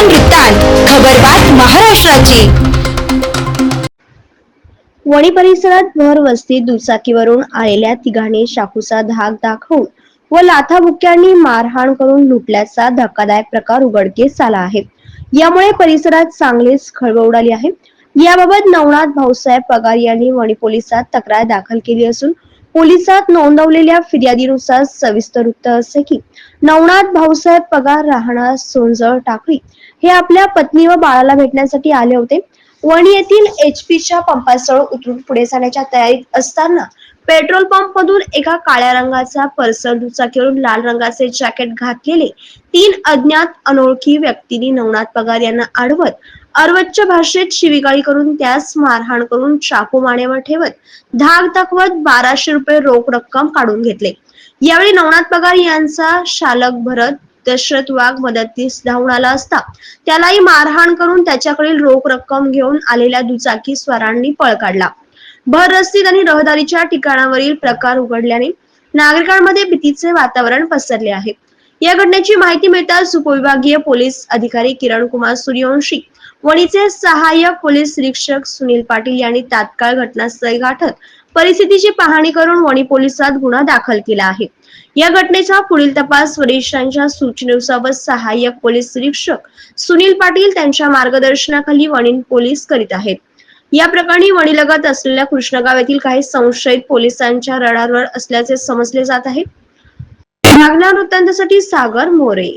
वृत्तान वृत्तांत खबरबात महाराष्ट्राची. वणी परिसरात भर वस्ती दुचाकीवरून आलेल्या तिघांनी शाखूचा धाक दाखवून व लाथाबुक्यांनी मारहाण करून लुटल्याचा धक्कादायक प्रकार उघडकीस आला आहे. यामुळे परिसरात चांगलीच खळबळ उडाली आहे. याबाबत नवनाथ भाऊसाहेब पगार यांनी वणी पोलिसात तक्रार दाखल केली असून पोलिसात नोंदवलेल्या फिर्यादीनुसार सविस्तर वृत्त असे की नवनाथ भाऊसाहेब पगार राहणार सोनजळ टाकळी हे आपल्या पत्नी व बाळाला भेटण्यासाठी आले होते. वणी येथील एच च्या पंपाजवळ उतरून पुढे जाण्याच्या तयारीत असताना पेट्रोल पंप मधून एका काळ्या रंगाचा पर्सन दुचाकीवरून लाल रंगाचे जॅकेट घातलेले तीन अज्ञात अनोळखी व्यक्तींनी नवनाथ पगार यांना अडवत अर्वच्च भाषेत शिवीगाळी करून त्यास मारहाण करून चाकू मानेवर ठेवत धाक दाखवत बाराशे रुपये रोख रक्कम काढून घेतले. यावेळी नवनाथ पगार यांचा शालक भरत दशरथ वाघ मदतीस धावून आला असता त्यालाही मारहाण करून त्याच्याकडील रोख रक्कम घेऊन आलेल्या दुचाकी स्वारांनी पळ काढला. भर रस्ती आणि रहदारीच्या ठिकाणावरील प्रकार उघडल्याने नागरिकांमध्ये भीतीचे वातावरण पसरले आहे. या घटनेची माहिती मिळताच उपविभागीय पोलीस अधिकारी किरण कुमार सूर्यवंशी वणीचे सहाय्यक पोलीस निरीक्षक सुनील पाटील यांनी तात्काळ घटनास्थळी गाठत परिस्थितीची पाहणी करून वणी पोलिसात गुन्हा दाखल केला आहे. या घटनेचा पुढील तपास वरिष्ठांच्या सूचनेनुसार सहाय्यक पोलीस निरीक्षक सुनील पाटील त्यांच्या मार्गदर्शनाखाली वणी पोलीस करीत आहेत. या प्रकरणी वणीलगत असलेल्या कृष्णगाव येथील काही संशयित पोलिसांच्या रडारवर असल्याचे समजले जात आहे. नागना वृत्तांतासाठी सागर मोरे.